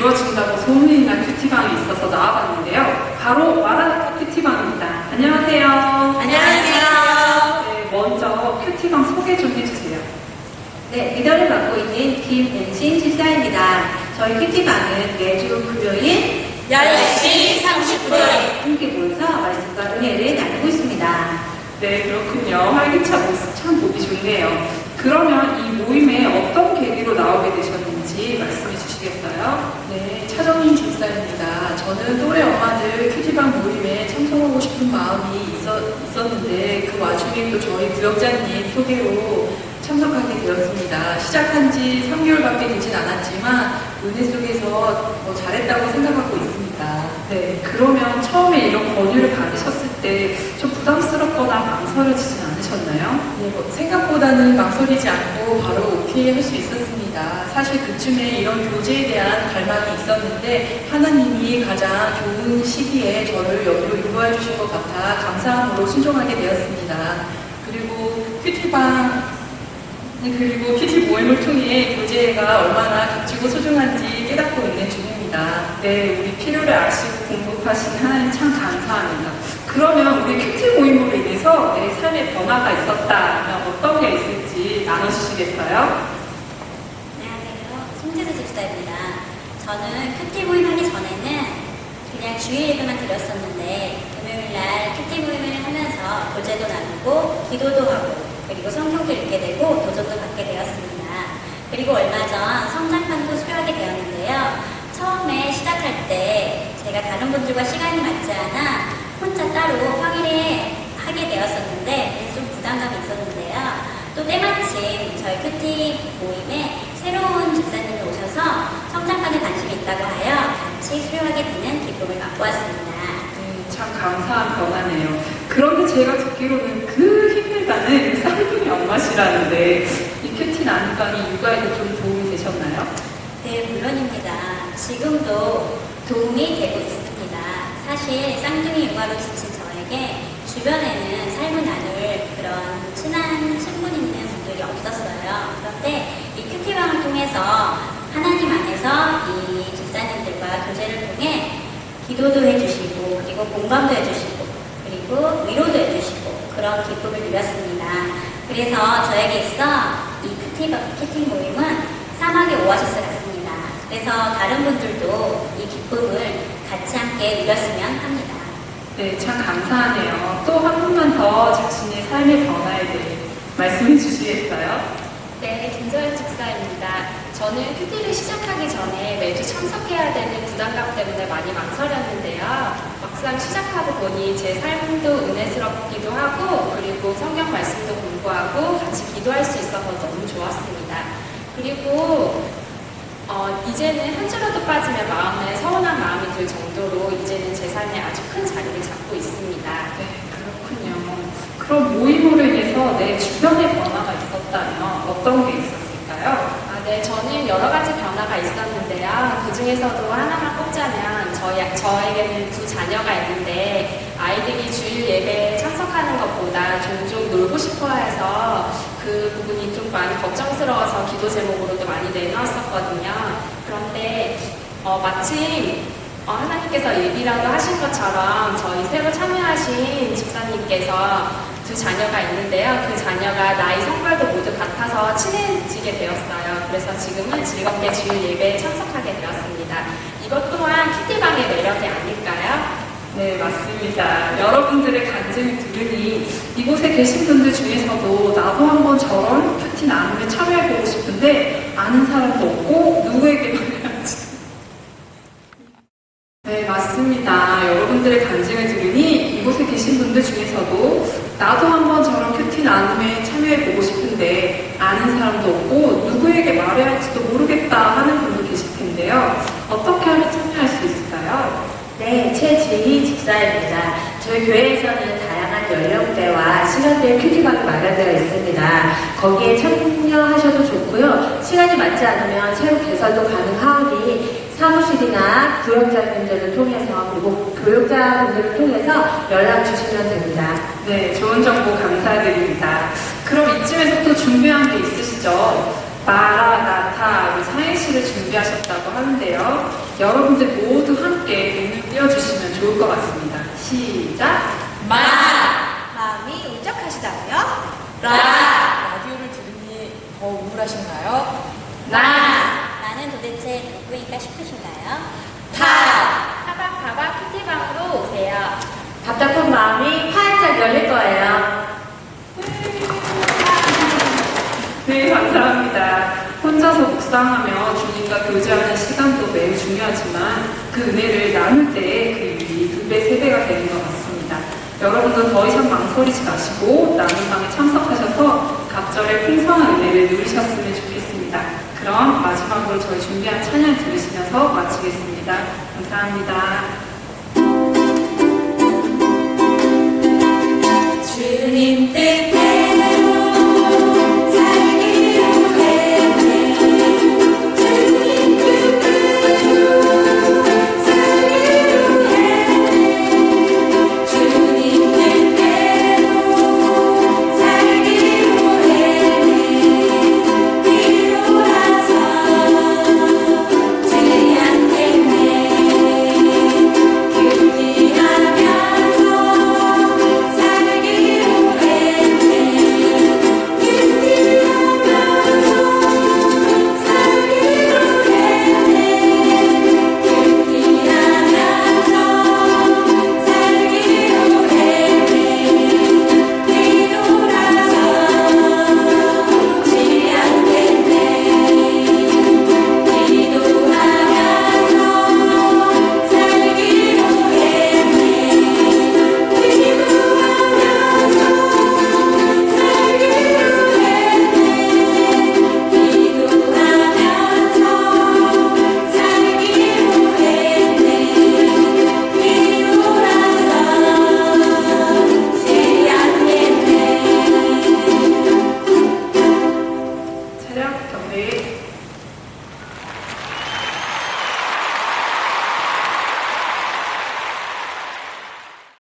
이루어진다고 소문이 난 큐티방이 있어서 나와봤는데요. 바로 마라카 큐티방입니다. 안녕하세요. 안녕하세요. 네, 먼저 큐티방 소개 좀 해주세요. 네, 리더를 맡고 있는 김은신 집사입니다. 저희 큐티방은 매주 금요일 10시 30분. 함께 모여서 말씀과 은혜를 나누고 있습니다. 네, 그렇군요. 활기찬 모습 참 보기 좋네요. 그러면 이 모임에 어떤 계기로 나오게 되셨는지 말씀해 주시겠어요? 네, 차정인 집사입니다. 저는 또래 엄마들 큐티방 모임에 참석하고 싶은 마음이 있었, 있었는데 그 와중에 또 저희 구역장님 소개로 참석하게 되었습니다. 시작한 지 3개월밖에 되진 않았지만 은혜 속에서 뭐 잘했다고 생각하고 있습니다. 네, 그러면 처음에 이런 권유를 받으셨을 때 좀 부담스럽거나 망설여지진 않으셨나요? 네, 뭐 생각보다는 망설이지 않고 바로 오케이 할 수 있었습니다. 사실 그쯤에 이런 교제에 대한 갈망이 있었는데 하나님이 가장 좋은 시기에 저를 여기로 인도해 주신 것 같아 감사함으로 순종하게 되었습니다. 그리고 큐티방 그리고 큐티 모임을 통해 교제가 얼마나 값지고 소중한지 깨닫고 있는 중입니다. 네, 우리 필요를 아시고 공급하신 하나님 참 감사합니다. 그러면 우리 큐티 모임으로 인해서 내 삶에 변화가 있었다면 어떤 게 있을지 나눠주시겠어요? 안녕하세요. 손재수 집사입니다. 저는 큐티 모임 하기 전에는 그냥 주일 예배만 드렸었는데 금요일 날 큐티 모임을 하면서 교제도 나누고 기도도 하고 그리고 성경도 읽게 되고 도전도 받게 되었습니다. 그리고 얼마 전 성장판도 수료하게 되었는데요. 처음에 시작할 때 제가 다른 분들과 시간이 맞지 않아 혼자 따로 평일에 하게 되었었는데 좀 부담감이 있었는데요. 또 때마침 저희 큐티 모임에 새로운 집사님이 오셔서 성장판에 관심이 있다고 하여 같이 수료하게 되는 기쁨을 맛보았습니다. 네, 참 감사한 변화네요. 그런데 제가 듣기로는 그 힘들다는 엄마시라는데 이 큐티 나눔방이 육아에도 좀 도움이 되셨나요? 네, 물론입니다. 지금도 도움이 되고 있습니다. 사실 쌍둥이 육아로 지친 저에게 주변에는 삶을 나눌 그런 친한 친분 있는 분들이 없었어요. 그런데 이 큐티방을 통해서 하나님 안에서 이 집사님들과 교제를 통해 기도도 해주시고 그리고 공감도 해주시고 그리고 위로도 해주시고 그런 기쁨을 누렸습니다. 그래서 저에게 있어 이 큐티, 큐티 모임은 사막의 오아시스 같습니다. 그래서 다른 분들도 이 기쁨을 같이 함께 누렸으면 합니다. 네, 참 감사하네요. 또한 분만 더 자신의 삶의 변화에 대해 말씀해 주시겠어요? 네, 김서연 집사입니다. 저는 큐티를 시작하기 전에 매주 참석해야 되는 부담감 때문에 많이 망설였는데요. 막상 시작하고 보니 제 삶도 은혜스럽기도 하고, 그리고 성경 말씀도 공부하고, 같이 기도할 수 있어서 너무 좋았습니다. 그리고, 어, 이제는 한 주라도 빠지면 마음에 서운한 마음이 들 정도로 이제는 제 삶에 아주 큰 자리를 잡고 있습니다. 네, 그렇군요. 그럼 모임으로 인해서 내 주변에 변화가 있었다면 어떤 게 있었을까요? 아, 네, 저는 여러 가지 변화가 있었는데요. 그 중에서도 하나만 꼽자면 저희, 저에게는 두 자녀가 있는데 아이들이 주일 예배에 참석하는 것보다 종종 놀고 싶어 해서 그 부분이 좀 많이 걱정스러워서 기도 제목으로도 많이 내놓았었거든요. 그런데 어, 마침 어, 하나님께서 얘기라도 하신 것처럼 저희 새로 참여하신 집사님께서 두 자녀가 있는데요. 그 자녀가 나이 성별도 모두 같아서 친해지게 되었어요. 그래서 지금은 즐겁게 주일 예배에 참석하게 되었습니다. 이것 또한 큐티방의 매력이 아닐까요? 네, 맞습니다. 여러분들의 간증을 들으니 이곳에 계신 분들 중에서도 나도 한번 저런 큐티 나눔에 참여해보고 싶은데 아는 사람도 없고 누구에게 말해야지. 네, 맞습니다. 여러분들의 간증을 들으니 이곳에 계신 분들 중에서도 나도 한번 저런 큐티 나눔에 참여해보고 싶은데 아는 사람도 없고 누구에게 말해야 할지도 모르겠다 하는 분도 계실 텐데요. 어떻게 하면 참여할 수 있을까요? 네, 최지희 집사입니다. 저희 교회에서는 연령대와 시간대의 큐티방이 마련되어 있습니다. 거기에 참여하셔도 좋고요. 시간이 맞지 않으면 새로 개설도 가능하오니 사무실이나 구역장님들을 통해서 그리고 교육자분들을 통해서 연락 주시면 됩니다. 네, 좋은 정보 감사드립니다. 그럼 이쯤에서 또 준비한 게 있으시죠? 마라나타 우리 사행시를 준비하셨다고 하는데요. 여러분들 모두 함께 눈을 띄워주시면 좋을 것 같습니다. 시작! 마음이 울적하시다고요? 라디오를 들으니 더 우울하신가요? 나는 도대체 누구인가 싶으신가요? 타박타박 큐티방으로 오세요. 답답한 마음이 활짝 열릴 거예요. 네, 감사합니다. 혼자서 묵상하며 주님과 교제하는 시간도 매우 중요하지만 그 은혜를 나눌 때 그 일이 두 배, 세 배가 되는 것 같습니다. 여러분도 더 이상 망설이지 마시고 나눔방에 참석하셔서 각절의 풍성한 은혜를 누리셨으면 좋겠습니다. 그럼 마지막으로 저희 준비한 찬양 들으시면서 마치겠습니다. 감사합니다. 주님 뜻대로